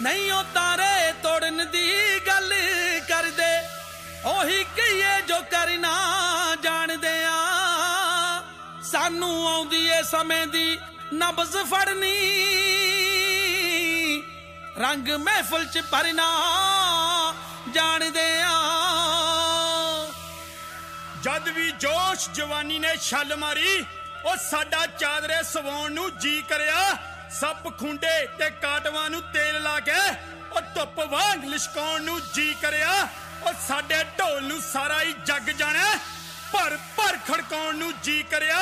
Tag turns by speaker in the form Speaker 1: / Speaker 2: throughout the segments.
Speaker 1: ਨਹੀਂ ਉਹ ਤਾਰੇ ਤੋੜਨ ਦੀ ਗੱਲ ਕਰਦੇ। ਉਹੀ ਕਹੀਏ ਜੋ ਕਰਨਾ ਜਾਣਦੇ ਆ। ਸਾਨੂੰ ਆਉਂਦੀ ਏ ਸਮੇਂ ਦੀ ਨਬਜ਼ ਫੜਨੀ। ਰੰਗ ਮਹਿਫਲ ਚ ਭਰਨਾ ਜਾਣਦੇ ਆ।
Speaker 2: ਜਦ ਵੀ ਜੋਸ਼ ਜਵਾਨੀ ਨੇ ਛੱਲ ਮਾਰੀ, ਉਹ ਸਾਡਾ ਚਾਦਰੇ ਸਵਾਉਣ ਨੂੰ ਜੀ ਕਰਿਆ। ਸੱਪ ਖੁੰਡੇ ਤੇ ਕਾਟਵਾਂ ਨੂੰ ਤੇਲ ਲਾ ਕੇ ਉਹ ਧੁੱਪ ਵਾਂਗ ਲਿਸ਼ਕਾਉਣ ਨੂੰ ਜੀ ਕਰਿਆ। ਉਹ ਸਾਡੇ ਢੋਲ ਨੂੰ ਸਾਰਾ ਹੀ ਜੱਗ ਜਾਣਾ ਭਰ ਭਰ ਖੜਕਾਉਣ ਨੂੰ ਜੀ ਕਰਿਆ।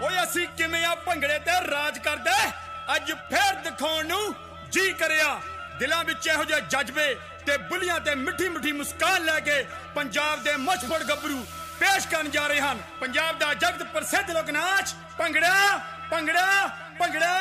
Speaker 2: ਓਏ ਅਸੀਂ ਕਿਵੇਂ ਆ ਭੰਗੜੇ ਤੇ ਰਾਜ ਕਰਦੇ? ਅੱਜ ਫੇਰ ਦਿਖਾਉਣ ਨੂੰ ਜੀ ਕਰਿਆ। ਦਿਲਾਂ ਵਿੱਚ ਇਹੋ ਜਿਹੇ ਜਜ਼ਬੇ ਤੇ ਬੁਲੀਆਂ ਤੇ ਮਿੱਠੀ ਮਿੱਠੀ ਮੁਸਕਾਨ ਲੈ ਕੇ ਪੰਜਾਬ ਦੇ ਮੁਸ਼ਫੜ ਗੱਭਰੂ ਪੇਸ਼ ਕਰਨ ਜਾ ਰਹੇ ਹਨ। ਪੰਜਾਬ ਦਾ ਜਗਤ ਪ੍ਰਸਿੱਧ ਲੋਕ ਨਾਚ ਭੰਗੜਾ ਭੰਗੜਾ ਭੰਗੜਾ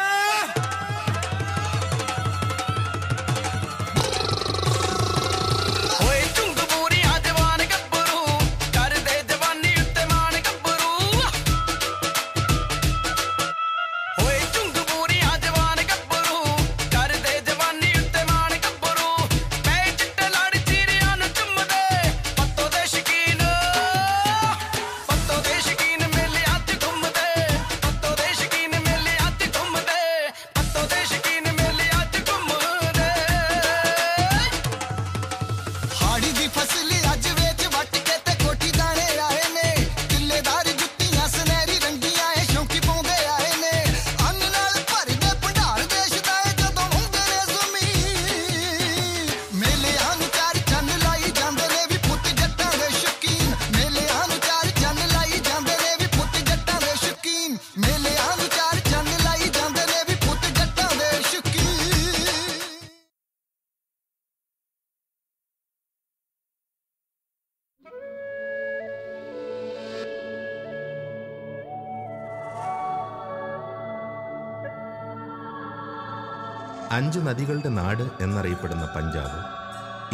Speaker 3: അഞ്ച് നദികളുടെ നാട് എന്നറിയപ്പെടുന്ന പഞ്ചാബ്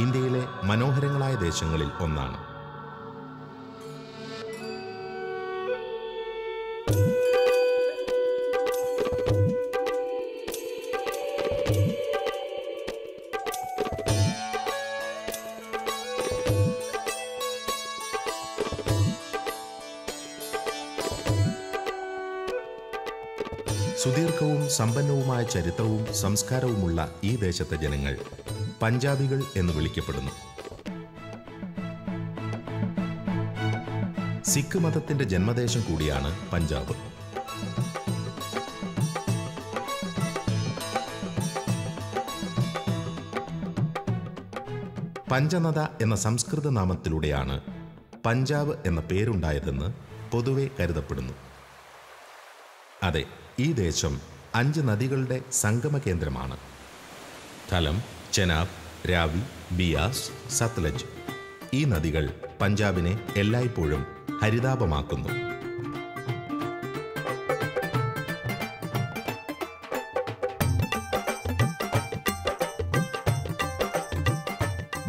Speaker 3: ഇന്ത്യയിലെ മനോഹരങ്ങളായ ദേശങ്ങളിൽ ഒന്നാണ്. സുദീർഘവും സമ്പന്നവുമായ ചരിത്രവും സംസ്കാരവുമുള്ള ഈ ദേശത്തെ ജനങ്ങൾ പഞ്ചാബികൾ എന്ന് വിളിക്കപ്പെടുന്നു. സിഖ് മതത്തിന്റെ ജന്മദേശം കൂടിയാണ് പഞ്ചാബ്. പഞ്ചനദ എന്ന സംസ്കൃത നാമത്തിലൂടെയാണ് പഞ്ചാബ് എന്ന പേരുണ്ടായതെന്ന് പൊതുവെ കരുതപ്പെടുന്നു. അതെ ഈ ദേശം അഞ്ച് നദികളുടെ സംഗമ കേന്ദ്രമാണ് ഥലം ചെനാബ് രാവി ബിയാസ് സത്ലജ്. ഈ നദികൾ പഞ്ചാബിനെ എല്ലായ്പ്പോഴും ഹരിതാപമാക്കുന്നു.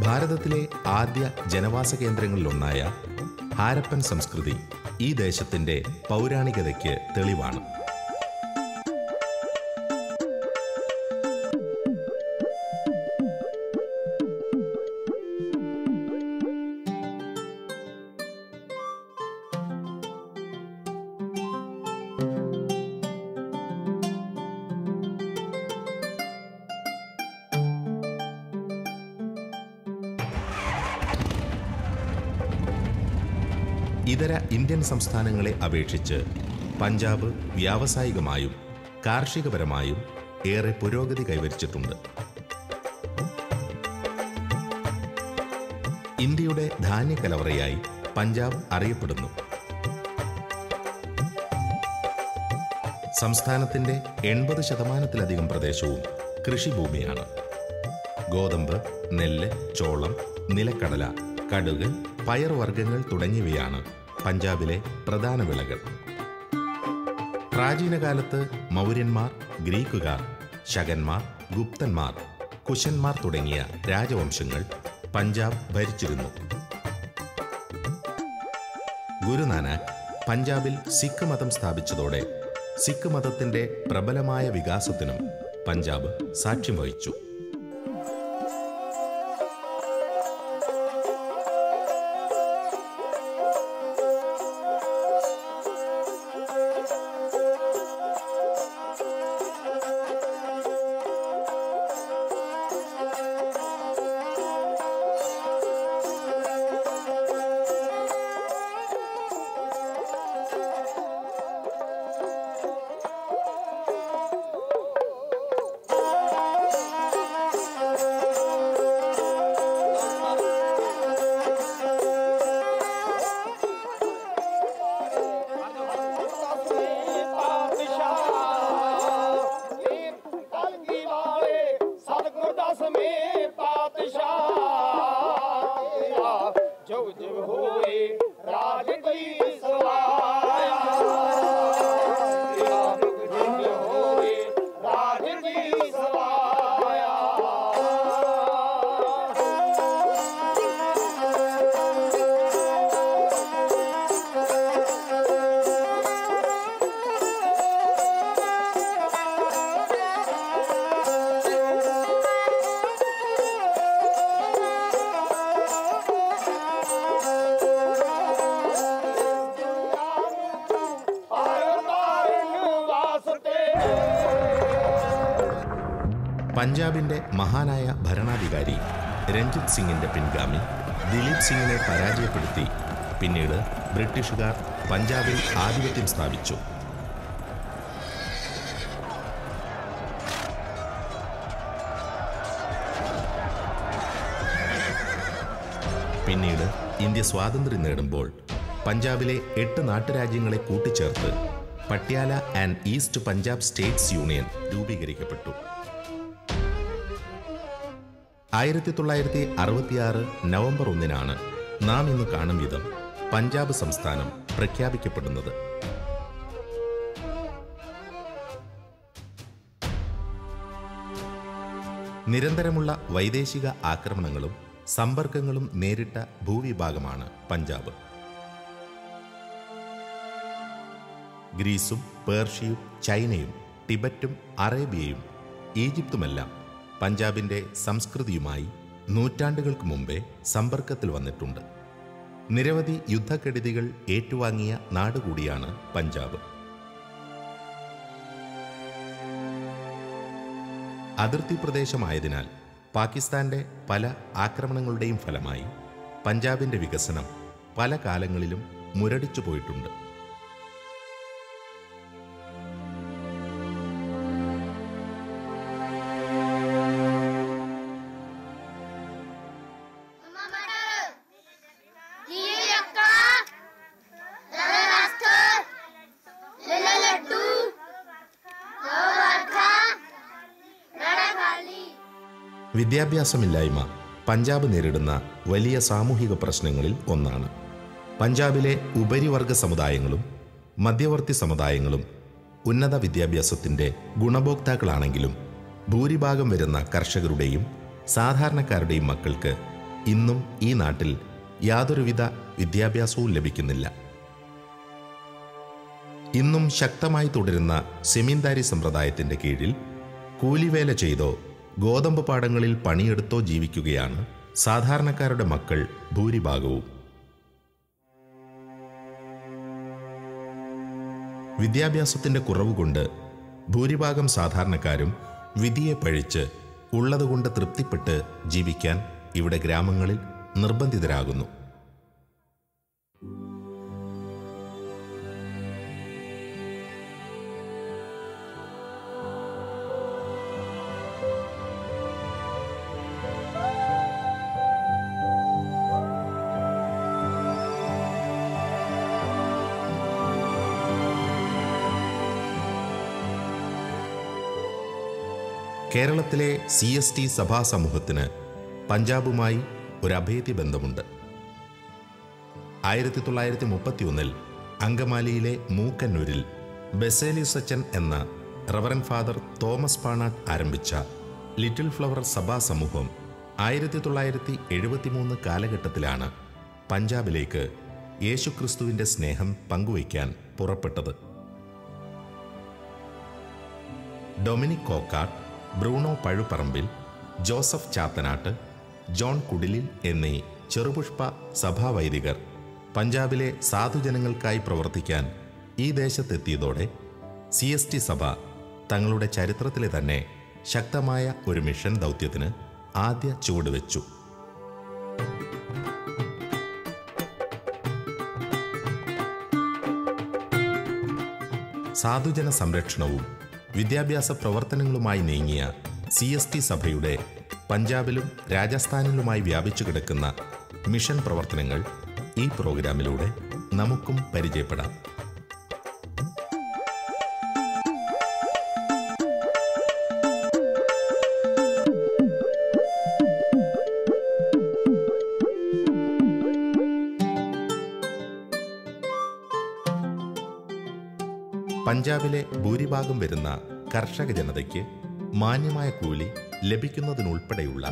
Speaker 3: ഭാരതത്തിലെ ആദ്യ ജനവാസ കേന്ദ്രങ്ങളിലൊന്നായ ഹാരപ്പൻ സംസ്കൃതി ഈ ദേശത്തിന്റെ പൗരാണികതയ്ക്ക് തെളിവാണ്. സംസ്ഥാനങ്ങളെ അപേക്ഷിച്ച് പഞ്ചാബ് വ്യാവസായികമായും കാർഷികപരമായും ഏറെ പുരോഗതി കൈവരിച്ചിട്ടുണ്ട്. ഇന്ത്യയുടെ ധാന്യക്കലവറയായി പഞ്ചാബ് അറിയപ്പെടുന്നു. സംസ്ഥാനത്തിന്റെ എൺപത് ശതമാനത്തിലധികം പ്രദേശവും കൃഷിഭൂമിയാണ്. ഗോതമ്പ് നെല്ല് ചോളം നിലക്കടല കടുക് പയർവർഗങ്ങൾ തുടങ്ങിയവയാണ് പഞ്ചാബിലെ പ്രധാന വിളകൾ. പ്രാചീനകാലത്ത് മൗര്യന്മാർ ഗ്രീക്കുകാർ ശകന്മാർ ഗുപ്തന്മാർ കുശന്മാർ തുടങ്ങിയ രാജവംശങ്ങൾ പഞ്ചാബ് ഭരിച്ചിരുന്നു. ഗുരുനാനാക്ക് പഞ്ചാബിൽ സിഖ് മതം സ്ഥാപിച്ചതോടെ സിഖ് മതത്തിന്റെ പ്രബലമായ വികാസത്തിനും പഞ്ചാബ് സാക്ഷ്യം വഹിച്ചു. പഞ്ചാബിന്റെ മഹാനായ ഭരണാധികാരി രഞ്ജിത് സിംഗിന്റെ പിൻഗാമി ദിലീപ് സിംഗിനെ പരാജയപ്പെടുത്തി. പിന്നീട് ബ്രിട്ടീഷുകാർ പഞ്ചാബിൽ ആധിപത്യം സ്ഥാപിച്ചു. പിന്നീട് ഇന്ത്യ സ്വാതന്ത്ര്യം നേടുമ്പോൾ പഞ്ചാബിലെ എട്ട് നാട്ടുരാജ്യങ്ങളെ കൂട്ടിച്ചേർത്ത് Patiala and east Punjab states union രൂപീകരിക്കപ്പെട്ടു. ആയിരത്തി തൊള്ളായിരത്തി അറുപത്തിയാറ് നവംബർ ഒന്നിനാണ് നാം ഇന്ന് കാണും വിധം പഞ്ചാബ് സംസ്ഥാനം പ്രഖ്യാപിക്കപ്പെടുന്നത്. നിരന്തരമുള്ള വൈദേശിക ആക്രമണങ്ങളും സമ്പർക്കങ്ങളും നേരിട്ട ഭൂവിഭാഗമാണ് പഞ്ചാബ്. ഗ്രീസും പേർഷ്യയും ചൈനയും ടിബറ്റും അറേബ്യയും ഈജിപ്തുമെല്ലാം പഞ്ചാബിന്റെ സംസ്കൃതിയുമായി നൂറ്റാണ്ടുകൾക്ക് മുമ്പേ സമ്പർക്കത്തിൽ വന്നിട്ടുണ്ട്. നിരവധി യുദ്ധക്കെടുതികൾ ഏറ്റുവാങ്ങിയ നാടുകൂടിയാണ് പഞ്ചാബ്. അതിർത്തി പ്രദേശമായതിനാൽ പാകിസ്ഥാന്റെ പല ആക്രമണങ്ങളുടെയും ഫലമായി പഞ്ചാബിന്റെ വികസനം പല കാലങ്ങളിലും മുരടിച്ചു പോയിട്ടുണ്ട്. വിദ്യാഭ്യാസമില്ലായ്മ പഞ്ചാബ് നേരിടുന്ന വലിയ സാമൂഹിക പ്രശ്നങ്ങളിൽ ഒന്നാണ്. പഞ്ചാബിലെ ഉപരിവർഗ സമുദായങ്ങളും മധ്യവർത്തി സമുദായങ്ങളും ഉന്നത വിദ്യാഭ്യാസത്തിന്റെ ഗുണഭോക്താക്കളാണെങ്കിലും ഭൂരിഭാഗം വരുന്ന കർഷകരുടെയും സാധാരണക്കാരുടെയും മക്കൾക്ക് ഇന്നും ഈ നാട്ടിൽ യാതൊരുവിധ വിദ്യാഭ്യാസവും ലഭിക്കുന്നില്ല. ഇന്നും ശക്തമായി തുടരുന്ന സെമീന്ദാരി സമ്പ്രദായത്തിന്റെ കീഴിൽ കൂലിവേല ചെയ്തോ ഗോതമ്പ് പാടങ്ങളിൽ പണിയെടുത്തോ ജീവിക്കുകയാണ് സാധാരണക്കാരുടെ മക്കൾ ഭൂരിഭാഗവും. വിദ്യാഭ്യാസത്തിന്റെ കുറവുകൊണ്ട് ഭൂരിഭാഗം സാധാരണക്കാരും വിധിയെ പഴിച്ച് ഉള്ളതുകൊണ്ട് തൃപ്തിപ്പെട്ട് ജീവിക്കാൻ ഇവിടെ ഗ്രാമങ്ങളിൽ നിർബന്ധിതരാകുന്നു. കേരളത്തിലെ സി എസ് ടി സഭാ സമൂഹത്തിന് പഞ്ചാബുമായി ഒരു അഭേദ്യ ബന്ധമുണ്ട്. ആയിരത്തി തൊള്ളായിരത്തി മുപ്പത്തിയൊന്നിൽ അങ്കമാലിയിലെ മൂക്കന്നൂരിൽ ബെസേലിസച്ചൻ എന്ന റവറൻ ഫാദർ തോമസ് പാണാട്ട് ആരംഭിച്ച ലിറ്റിൽ ഫ്ലവർ സഭാ സമൂഹം ആയിരത്തി തൊള്ളായിരത്തി എഴുപത്തിമൂന്ന് കാലഘട്ടത്തിലാണ് പഞ്ചാബിലേക്ക് യേശുക്രിസ്തുവിന്റെ സ്നേഹം പങ്കുവയ്ക്കാൻ പുറപ്പെട്ടത്. Dominic Kokkat Bruno Pazhuparambil Joseph Chathanattu John Kudilil എന്നീ ചെറുപുഷ്പ സഭാവൈദികർ പഞ്ചാബിലെ സാധുജനങ്ങൾക്കായി പ്രവർത്തിക്കാൻ ഈ ദേശത്തെത്തിയതോടെ സി എസ് ടി സഭ തങ്ങളുടെ ചരിത്രത്തിലെ തന്നെ ശക്തമായ ഒരു മിഷൻ ദൗത്യത്തിന് ആദ്യ ചുവടുവെച്ചു സാധുജന സംരക്ഷണവും വിദ്യാഭ്യാസ പ്രവർത്തനങ്ങളുമായി നീങ്ങിയ സി എസ് ടി സഭയുടെ പഞ്ചാബിലും രാജസ്ഥാനിലുമായി വ്യാപിച്ചു കിടക്കുന്ന മിഷൻ പ്രവർത്തനങ്ങൾ ഈ പ്രോഗ്രാമിലൂടെ നമുക്കും പരിചയപ്പെടാം. പഞ്ചാബിലെ ഭൂരിഭാഗം വരുന്ന കർഷക ജനതയ്ക്ക് മാന്യമായ കൂലി ലഭിക്കുന്നതിനുൾപ്പെടെയുള്ള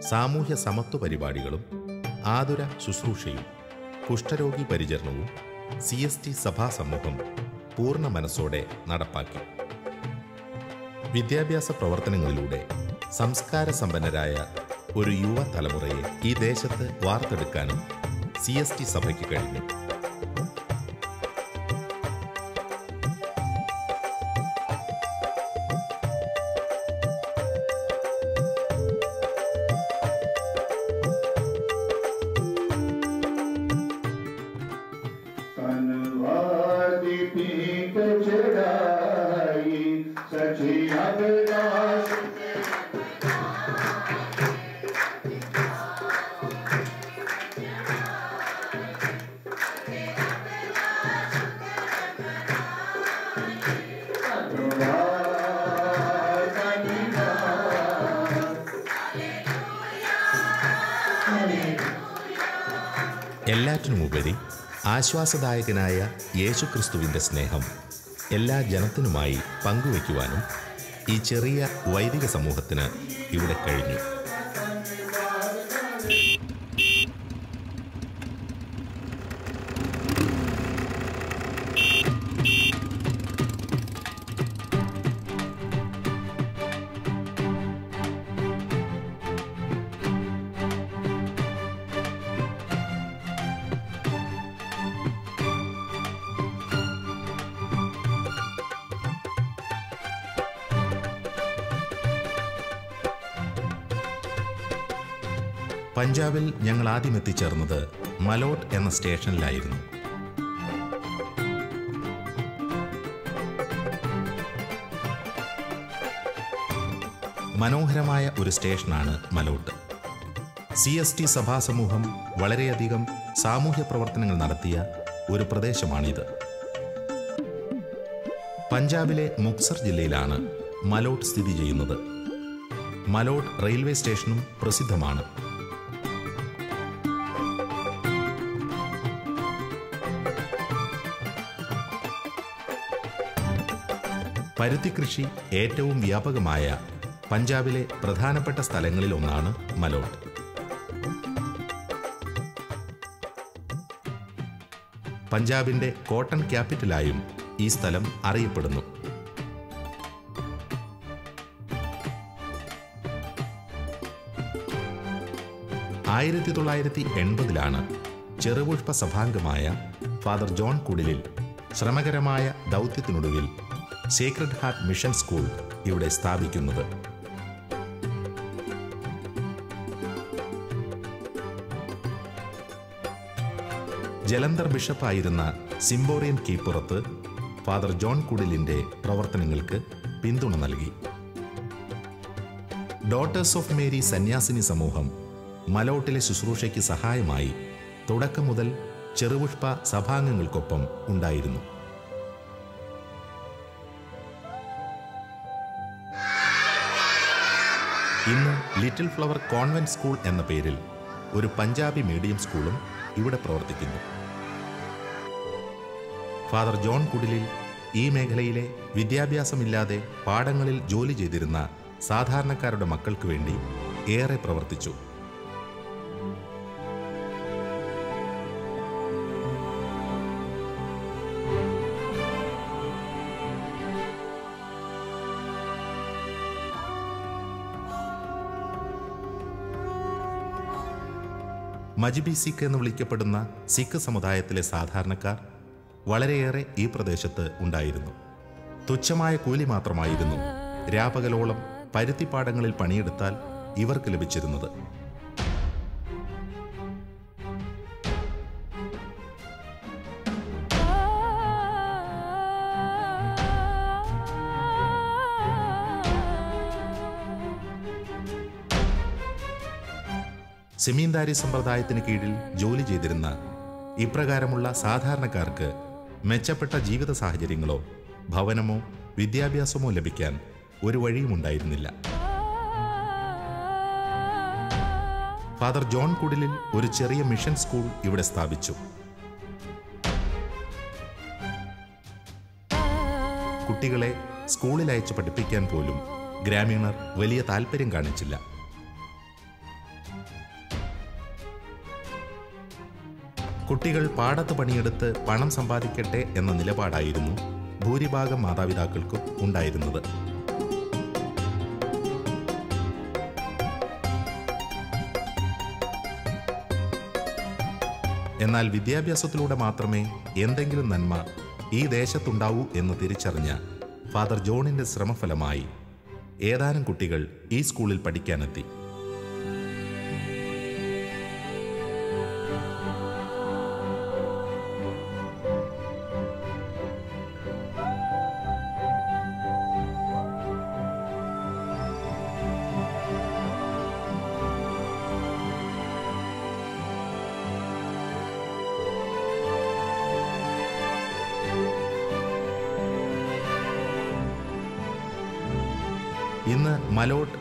Speaker 3: സാമൂഹ്യ സമത്വ പരിപാടികളും ആതുര ശുശ്രൂഷയും കുഷ്ഠരോഗി പരിചരണവും സി എസ് ടി സഭാ സമൂഹം പൂർണ മനസ്സോടെ നടപ്പാക്കി. വിദ്യാഭ്യാസ പ്രവർത്തനങ്ങളിലൂടെ സംസ്കാര സമ്പന്നരായ ഒരു യുവ തലമുറയെ ഈ ദേശത്ത് വാർത്തെടുക്കാനും സി എസ് ടി സഭയ്ക്ക് കഴിഞ്ഞു. എല്ലാറ്റിനുമുപരി ആശ്വാസദായകനായ യേശുക്രിസ്തുവിന്റെ സ്നേഹം എല്ലാ ജനത്തിനുമായി പങ്കുവയ്ക്കുവാനും ഈ ചെറിയ വൈദിക സമൂഹത്തിന് ഇവിടെ കഴിഞ്ഞു. പഞ്ചാബിൽ ഞങ്ങൾ ആദ്യം എത്തിച്ചേർന്നത് മലോട്ട് എന്ന സ്റ്റേഷനിലായിരുന്നു. മനോഹരമായ ഒരു സ്റ്റേഷനാണ് മലോട്ട്. സി എസ് ടി സഭാസമൂഹം വളരെയധികം സാമൂഹ്യ പ്രവർത്തനങ്ങൾ നടത്തിയ ഒരു പ്രദേശമാണിത്. പഞ്ചാബിലെ മുക്സർ ജില്ലയിലാണ് മലോട്ട് സ്ഥിതി ചെയ്യുന്നത്. മലോട്ട് റെയിൽവേ സ്റ്റേഷനും പ്രസിദ്ധമാണ്. പരുത്തി കൃഷി ഏറ്റവും വ്യാപകമായ പഞ്ചാബിലെ പ്രധാനപ്പെട്ട സ്ഥലങ്ങളിൽ ഒന്നാണ് മലോട്ട്. പഞ്ചാബിന്റെ കോട്ടൺ ക്യാപിറ്റലായും ഈ സ്ഥലം അറിയപ്പെടുന്നു. ആയിരത്തി തൊള്ളായിരത്തി എൺപതിലാണ് ചെറുപുഷ്പ സഭാംഗമായ ഫാദർ ജോൺ കുടിലിൽ ശ്രമകരമായ ദൗത്യത്തിനൊടുവിൽ സീക്രട്ട് ഹാർട്ട് മിഷൻ സ്കൂൾ ഇവിടെ സ്ഥാപിക്കുന്നത്. ജലന്ധർ ബിഷപ്പായിരുന്ന സിംബോറിയൻ കീപ്പുറത്ത് ഫാദർ ജോൺ കുടിലിന്റെ പ്രവർത്തനങ്ങൾക്ക് പിന്തുണ നൽകി. ഡോട്ടേഴ്സ് ഓഫ് മേരി സന്യാസിനി സമൂഹം മലോട്ടിലെ ശുശ്രൂഷയ്ക്ക് സഹായമായി തുടക്കം മുതൽ ചെറുപുഷ്പ സഭാംഗങ്ങൾക്കൊപ്പം ഉണ്ടായിരുന്നു. ഇന്ന് ലിറ്റിൽ ഫ്ലവർ കോൺവെന്റ് സ്കൂൾ എന്ന പേരിൽ ഒരു പഞ്ചാബി മീഡിയം സ്കൂളും ഇവിടെ പ്രവർത്തിക്കുന്നു. ഫാദർ ജോൺ കുടിലിൽ ഈ മേഖലയിലെ വിദ്യാഭ്യാസമില്ലാതെ പാടങ്ങളിൽ ജോലി ചെയ്തിരുന്ന സാധാരണക്കാരുടെ മക്കൾക്ക് വേണ്ടി ഏറെ പ്രവർത്തിച്ചു. മജിബി സിഖ് എന്ന് വിളിക്കപ്പെടുന്ന സിഖ് സമുദായത്തിലെ സാധാരണക്കാർ വളരെയേറെ ഈ പ്രദേശത്ത് ഉണ്ടായിരുന്നു. തുച്ഛമായ കൂലി മാത്രമായിരുന്നു രാപകലോളം പരുത്തിപ്പാടങ്ങളിൽ പണിയെടുത്താൽ ഇവർക്ക് ലഭിച്ചിരുന്നത്. സെമീന്ദാരി സമ്പ്രദായത്തിന് കീഴിൽ ജോലി ചെയ്തിരുന്ന ഇപ്രകാരമുള്ള സാധാരണക്കാർക്ക് മെച്ചപ്പെട്ട ജീവിത സാഹചര്യങ്ങളോ ഭവനമോ വിദ്യാഭ്യാസമോ ലഭിക്കാൻ ഒരു വഴിയും ഉണ്ടായിരുന്നില്ല. ഫാദർ ജോൺ കുടിലിൽ ഒരു ചെറിയ മിഷൻ സ്കൂൾ ഇവിടെ സ്ഥാപിച്ചു. കുട്ടികളെ സ്കൂളിൽ അയച്ച് പഠിപ്പിക്കാൻ പോലും ഗ്രാമീണർ വലിയ താല്പര്യം കാണിച്ചില്ല. കുട്ടികൾ പാടത്ത് പണിയെടുത്ത് പണം സമ്പാദിക്കട്ടെ എന്ന നിലപാടായിരുന്നു ഭൂരിഭാഗം മാതാപിതാക്കൾക്കും ഉണ്ടായിരുന്നത്. എന്നാൽ വിദ്യാഭ്യാസത്തിലൂടെ മാത്രമേ എന്തെങ്കിലും നന്മ ഈ ദേശത്തുണ്ടാവൂ എന്ന് തിരിച്ചറിഞ്ഞ ഫാദർ ജോണിന്റെ ശ്രമഫലമായി ഏതാനും കുട്ടികൾ ഈ സ്കൂളിൽ പഠിക്കാനെത്തി.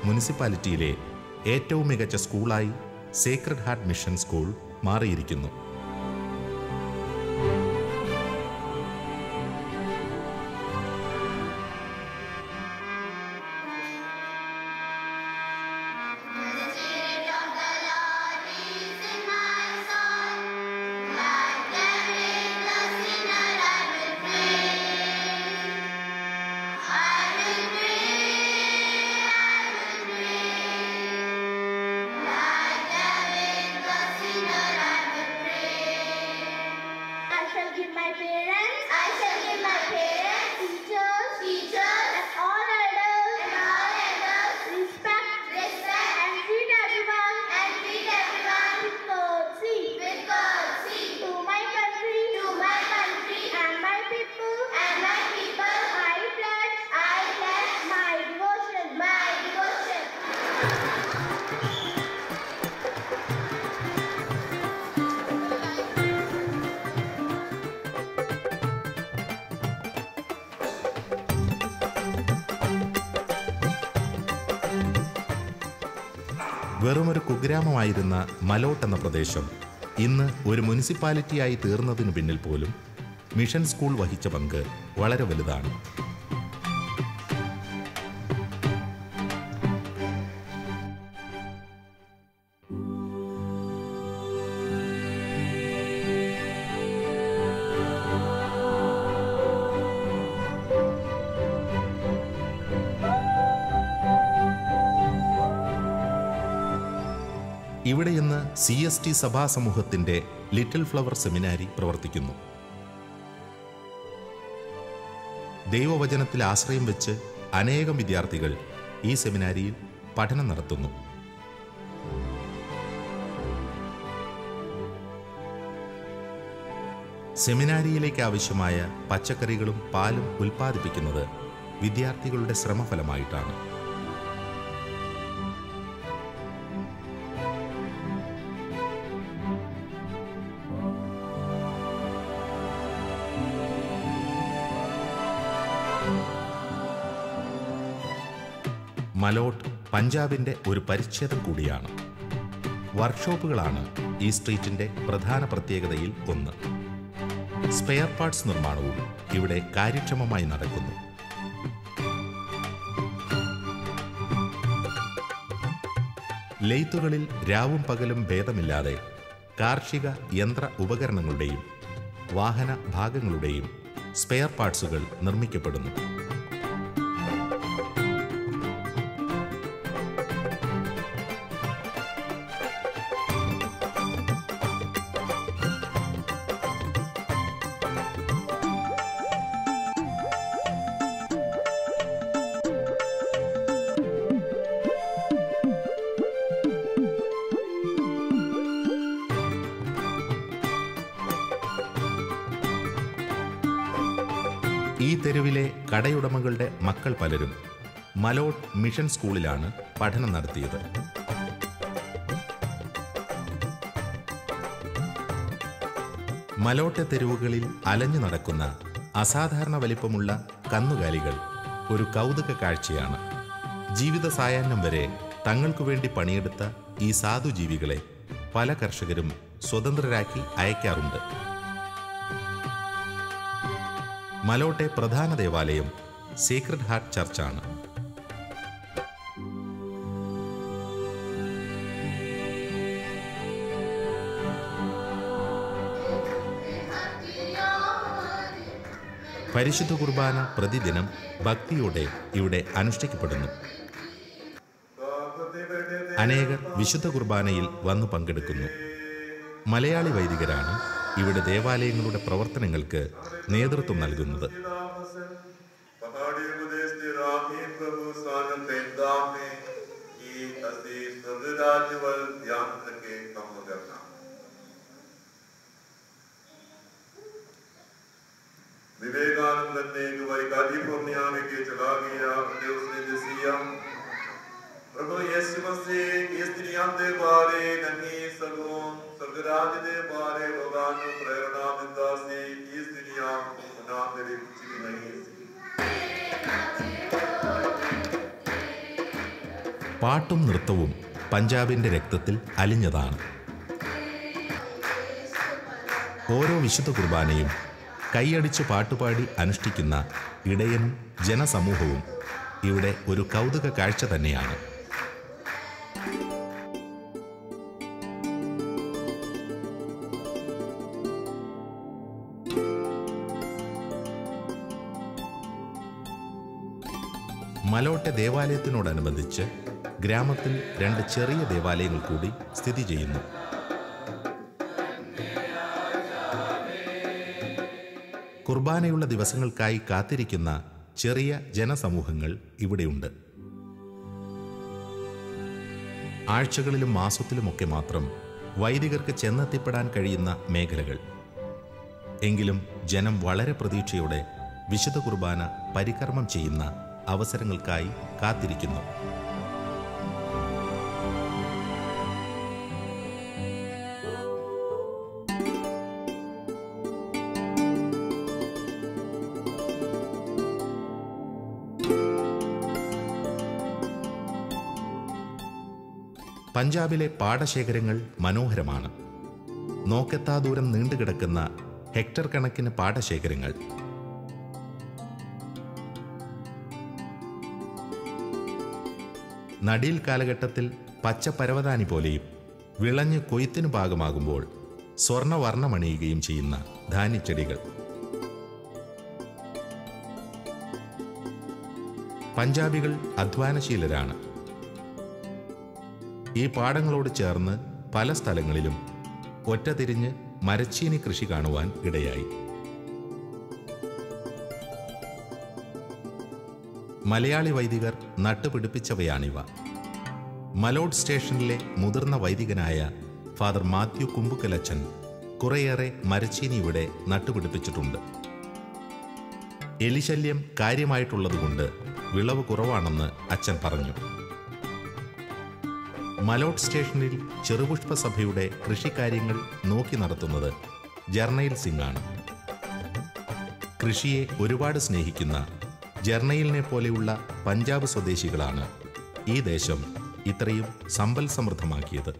Speaker 3: മുനിസിപ്പാലിറ്റിയിലെ ഏറ്റവും മികച്ച സ്കൂളായി സേക്രഡ് ഹാർട്ട് മിഷൻ സ്കൂൾ മാറിയിരിക്കുന്നു. വെറുമൊരു കുഗ്രാമമായിരുന്ന മലോട്ട് എന്ന പ്രദേശം ഇന്ന് ഒരു മുനിസിപ്പാലിറ്റിയായി തീർന്നതിനു പിന്നിൽ പോലും മിഷൻ സ്കൂൾ വഹിച്ച പങ്ക് വളരെ വലുതാണ്. സഭാ സമൂഹത്തിന്റെ ലിറ്റിൽ ഫ്ലവർ സെമിനാരി പ്രവർത്തിക്കുന്നു. ദൈവവചനത്തിൽ ആശ്രയം വെച്ച് അനേകം വിദ്യാർത്ഥികൾ ഈ സെമിനാരിയിൽ പഠനം നടത്തുന്നു. സെമിനാരിയിലേക്ക് ആവശ്യമായ പച്ചക്കറികളും പാലും ഉൽപ്പാദിപ്പിക്കുന്നത് വിദ്യാർത്ഥികളുടെ ശ്രമഫലമായിട്ടാണ്. മലോട്ട് പഞ്ചാബിന്റെ ഒരു പരിച്ഛേദം കൂടിയാണ്. വർക്ക്ഷോപ്പുകളാണ് ഈ സ്ട്രീറ്റിന്റെ പ്രധാന പ്രത്യേകതയിൽ ഒന്ന്. സ്പെയർ പാർട്സ് നിർമ്മാണവും ഇവിടെ കാര്യക്ഷമമായി നടക്കുന്നു. ലെയ്ത്തുകളിൽ രാവും പകലും ഭേദമില്ലാതെ കാർഷിക യന്ത്ര ഉപകരണങ്ങളുടെയും വാഹന ഭാഗങ്ങളുടെയും സ്പെയർ പാർട്സുകൾ നിർമ്മിക്കപ്പെടുന്നു. പലരും മലോട്ട് മിഷൻ സ്കൂളിലാണ് പഠനം നടത്തിയത്. മലോട്ടെ തെരുവുകളിൽ അലഞ്ഞു നടക്കുന്ന അസാധാരണ വലിപ്പമുള്ള കന്നുകാലികൾ ഒരു കൗതുക കാഴ്ചയാണ്. ജീവിത സായാഹ്നം വരെ തങ്ങൾക്കു വേണ്ടി പണിയെടുത്ത ഈ സാധുജീവികളെ പല കർഷകരും സ്വതന്ത്രരാക്കി അയക്കാറുണ്ട്. മലോട്ടെ പ്രധാന ദേവാലയം സീക്രട്ട് ഹാർട്ട് ചർച്ചാണ്. പരിശുദ്ധ കുർബാന പ്രതിദിനം ഭക്തിയോടെ ഇവിടെ അനുഷ്ഠിക്കപ്പെടുന്നു. അനേകർ വിശുദ്ധ കുർബാനയിൽ വന്നു പങ്കെടുക്കുന്നു. മലയാളി വൈദികരാണ് ഇവിടെ ദേവാലയങ്ങളുടെ പ്രവർത്തനങ്ങൾക്ക് നേതൃത്വം നൽകുന്നത്.
Speaker 4: कार्निवल यंत्र के कम करना विवेकानंद ने एक बार कैलिफ़ोर्निया में के चला गया कि उसने जसिया प्रभु यीशु मसीह, इस दुनिया के बारे नहीं सको स्वर्गराज के बारे भगवान को प्रेरणा दिता सी, इस दुनिया ना तेरी कुछ भी नहीं
Speaker 3: പാട്ടും നൃത്തവും പഞ്ചാബിന്റെ രക്തത്തിൽ അലിഞ്ഞതാണ്. ഓരോ വിശുദ്ധ കുർബാനയും കൈയടിച്ച് പാട്ടുപാടി അനുഷ്ഠിക്കുന്ന ഇടയനും ജനസമൂഹവും ഇവിടെ ഒരു കൗതുക കാഴ്ച തന്നെയാണ്. മലോട്ടെ ദേവാലയത്തിനോടനുബന്ധിച്ച് ഗ്രാമത്തിൽ രണ്ട് ചെറിയ ദേവാലയങ്ങൾ കൂടി സ്ഥിതി ചെയ്യുന്നു. കുർബാനയുള്ള ദിവസങ്ങൾക്കായി കാത്തിരിക്കുന്ന ചെറിയ ജനസമൂഹങ്ങൾ ഇവിടെയുണ്ട്. ആഴ്ചകളിലും മാസത്തിലുമൊക്കെ മാത്രം വൈദികർക്ക് ചെന്നെത്തിപ്പെടാൻ കഴിയുന്ന മേഖലകൾ. എങ്കിലും ജനം വളരെ പ്രതീക്ഷയോടെ വിശുദ്ധ കുർബാന പരികർമ്മം ചെയ്യുന്ന അവസരങ്ങൾക്കായി കാത്തിരിക്കുന്നു. പഞ്ചാബിലെ പാടശേഖരങ്ങൾ മനോഹരമാണ്. നോക്കെത്താ ദൂരം നീണ്ടുകിടക്കുന്ന ഹെക്ടർ കണക്കിന് പാടശേഖരങ്ങൾ. നടീൽ കാലഘട്ടത്തിൽ പച്ച പരവതാനി പോലെയും വിളഞ്ഞ് കൊയ്ത്തിനു ഭാഗമാകുമ്പോൾ സ്വർണവർണമണിയുകയും ചെയ്യുന്ന ധാന്യച്ചെടികൾ. പഞ്ചാബികൾ അധ്വാനശീലരാണ്. ഈ പാടങ്ങളോട് ചേർന്ന് പല സ്ഥലങ്ങളിലും ഒറ്റതിരിഞ്ഞ് മരച്ചീനി കൃഷി കാണുവാൻ ഇടയായി. മലയാളി വൈദികർ നട്ടുപിടിപ്പിച്ചവയാണിവ മലോഡ് സ്റ്റേഷനിലെ മുതിർന്ന വൈദികനായ ഫാദർ മാത്യു കുമ്പുക്കലച്ചൻ കുറേയേറെ മരച്ചീനി ഇവിടെ നട്ടുപിടിപ്പിച്ചിട്ടുണ്ട് എലിശല്യം കാര്യമായിട്ടുള്ളതുകൊണ്ട് വിളവ് കുറവാണെന്ന് അച്ഛൻ പറഞ്ഞു. മലോട്ട് സ്റ്റേഷനിൽ ചെറുപുഷ്പ സഭയുടെ കൃഷിക്കാര്യങ്ങൾ നോക്കി നടത്തുന്നത് ജർണയിൽ സിംഗ് ആണ് കൃഷിയെ ഒരുപാട് സ്നേഹിക്കുന്ന ജർണയിലിനെ പോലെയുള്ള പഞ്ചാബ് സ്വദേശികളാണ് ഈ ദേശം ഇത്രയും സമ്പൽ സമൃദ്ധമാക്കിയത്